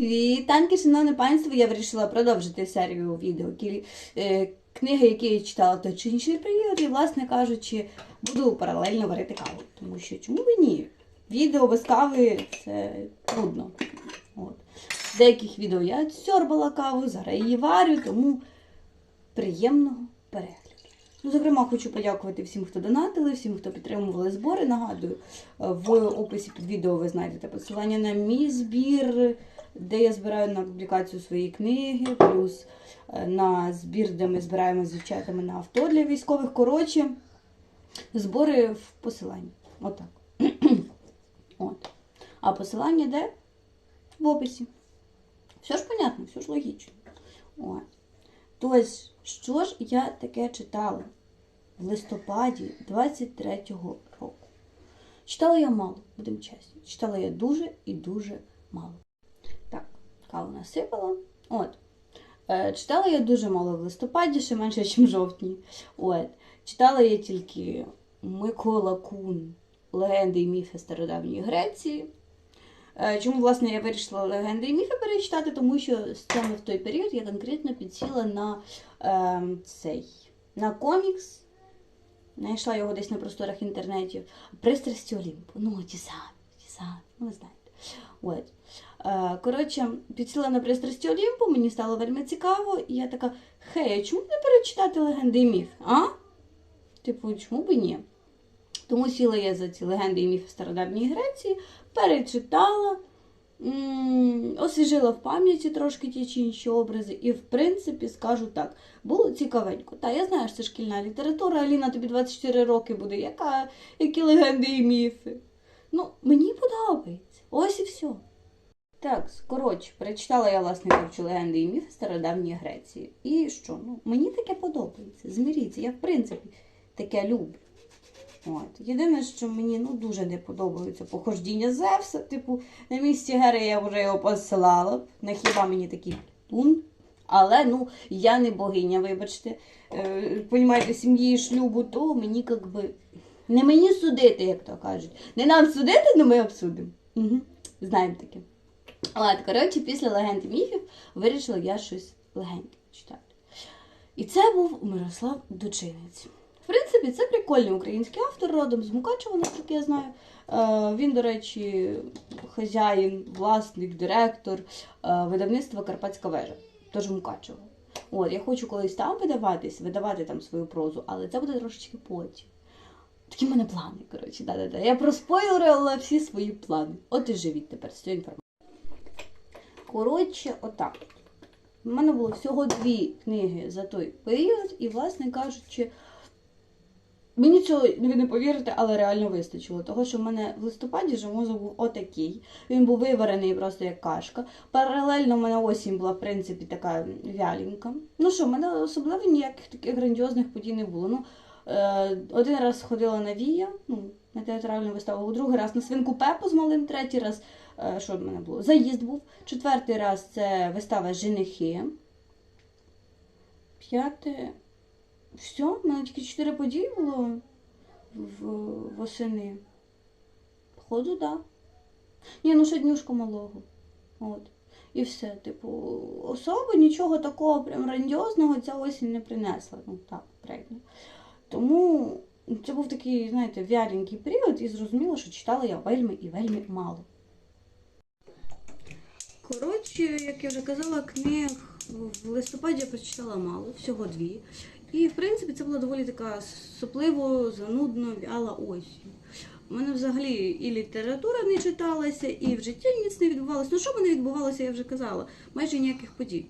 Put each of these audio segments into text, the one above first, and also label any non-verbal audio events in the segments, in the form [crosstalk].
Вітанки, шановне панство, я вирішила продовжити серію відео е, книги, які я читала той чи період, і, власне кажучи, буду паралельно варити каву. Тому що чому б ні? Відео без кави це трудно. От. Деяких відео я сьорбала каву, зараз її варю, тому приємного перегляду. Ну, зокрема, хочу подякувати всім, хто донатили, всім, хто підтримували збори. Нагадую, в описі під відео ви знайдете посилання на мій збір, де я збираю на публікацію свої книги, плюс е, на збір, де ми збираємо з дівчатами на авто для військових. Коротше, збори в посиланні. Отак. [clears throat] От. А посилання де? В описі. Все ж понятно, все ж логічно. От. Тобто, що ж я таке читала в листопаді 23-го року? Читала я мало, будемо чесні. Читала я дуже і дуже мало. Каву насипала. От. Е, читала я дуже мало в листопаді, ще менше, ніж в жовтні. От. Читала я тільки Микола Кун, легенди і міфи стародавньої Греції. Е, Чому, власне, я вирішила легенди і міфи перечитати, тому що саме в той період я конкретно підсіла на е, цей на комікс. Знайшла його десь на просторах інтернетів. Пристрасті Олімпу. Ну, ті самі, ті самі, ну, ви знаєте. От. Е, коротше, підсіла на пристрасті Олімпу, мені стало вельми цікаво, і я така, хей, а чому не перечитати легенди і міфи? А? Типу, чому б і ні? Тому сіла я за ці легенди і міфи стародавньої Греції, перечитала, освіжила в пам'яті трошки ті чи інші образи, і, в принципі, скажу так, було цікавенько. Та я знаю, що це шкільна література, Аліна, тобі 24 роки буде, яка, які легенди і міфи. Ну, мені подобається. Ось і все. Так, коротше, перечитала я, власне кажучи, легенди і міфи стародавньої Греції. І що? Ну, мені таке подобається. Зміріться, я, в принципі, таке люблю. От. Єдине, що мені ну, дуже не подобаються походження Зевса. Типу, на місці Гери я вже його посилала б. Не хіба мені такий тун. Але ну, я не богиня, вибачте. Е, понімаєте, сім'ї і шлюбу, то мені як би. Не мені судити, як то кажуть. Не нам судити, але ми обсудимо. Угу. Знаємо таке. Але, коротше, після легенд і міфів вирішила я щось легеньке читати. І це був Мирослав Дочинець. В принципі, це прикольний український автор, родом з Мукачева, наскільки я знаю. Е, Він, до речі, хазяїн, власник, директор е, видавництва Карпатська вежа, тож Мукачево. От, я хочу колись там видаватись, видавати там свою прозу, але це буде трошечки потім. Такі в мене плани, коротше, да-да-да. Я проспойлерила всі свої плани. От і живіть тепер з цією інформацією. Коротше, отак. У мене було всього дві книги за той період, і, власне кажучи, мені цього ви не повірите, але реально вистачило. Того, що в мене в листопаді вже мозок був отакий. Він був виварений просто як кашка. Паралельно в мене осінь була, в принципі, така вяленька. Ну що, в мене особливо ніяких таких грандіозних подій не було. Ну, е, один раз ходила на Вія, ну, на театральну виставу, другий раз на свинку Пепу з малим, третій раз, що в мене було? Заїзд був. Четвертий раз це вистава Женихи. П'яте. Все, в мене тільки чотири події було в, восени. Походу, так. Да. Ні, ну ще днюшка малого. От. І все. Типу, особо нічого такого прям грандіозного ця осінь не принесла. Ну так, правильно. Тому це був такий, знаєте, вяленький період, і зрозуміло, що читала я вельми і вельми мало. Коротше, як я вже казала, книг в листопаді я прочитала мало, всього дві. І, в принципі, це була доволі така сопливо, занудно, вяла осінь. У мене взагалі і література не читалася, і в житті ніц не відбувалося. Ну, що в мене відбувалося, я вже казала, майже ніяких подій.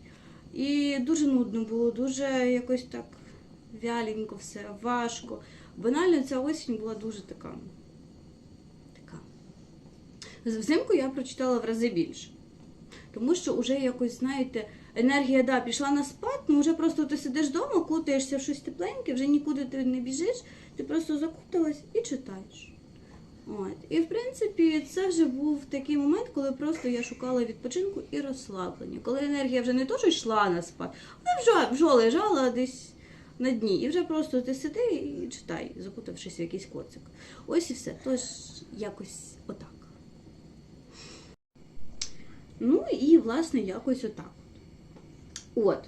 І дуже нудно було, дуже якось так вяленько все, важко. Банально ця осінь була дуже така. така. Взимку я прочитала в рази більше. Тому що вже якось, знаєте, енергія да, пішла на спад, ну вже просто ти сидиш вдома, кутаєшся в щось тепленьке, вже нікуди ти не біжиш, ти просто закуталась і читаєш. От. І в принципі, це вже був такий момент, коли просто я шукала відпочинку і розслаблення. Коли енергія вже не то, що йшла на спад, вона вже, вже лежала десь на дні. І вже просто ти сиди і читай, закутавшись в якийсь коцик. Ось і все. Тож якось отак. Ну і, власне, якось отак. От,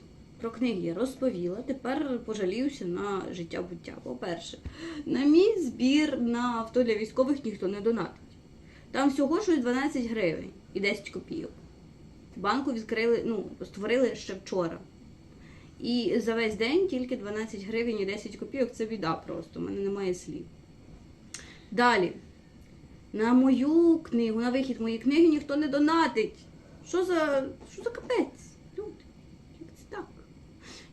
про книги я розповіла. Тепер пожаліюся на життя буття. По-перше, на мій збір на авто для військових ніхто не донатить. Там всього щось 12 гривень і 10 копійок. Банку відкрили, ну, створили ще вчора. І за весь день тільки 12 гривень і 10 копійок це біда просто. У мене немає слів. Далі. На мою книгу, на вихід моєї книги ніхто не донатить. Що за. Що за капець? Люди, як це так?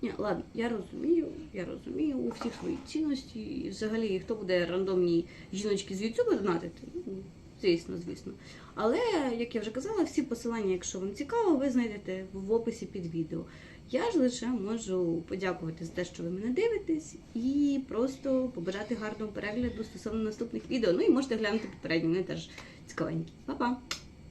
Ні, ладно, я розумію, я розумію у всіх свої цінності. І взагалі, хто буде рандомній жіночки з Ютуба донатити? Ну, Звісно, звісно. Але, як я вже казала, всі посилання, якщо вам цікаво, ви знайдете в описі під відео. Я ж лише можу подякувати за те, що ви мене дивитесь, і просто побажати гарного перегляду стосовно наступних відео. Ну і можете глянути попередні, вони теж цікавенькі. Па-па!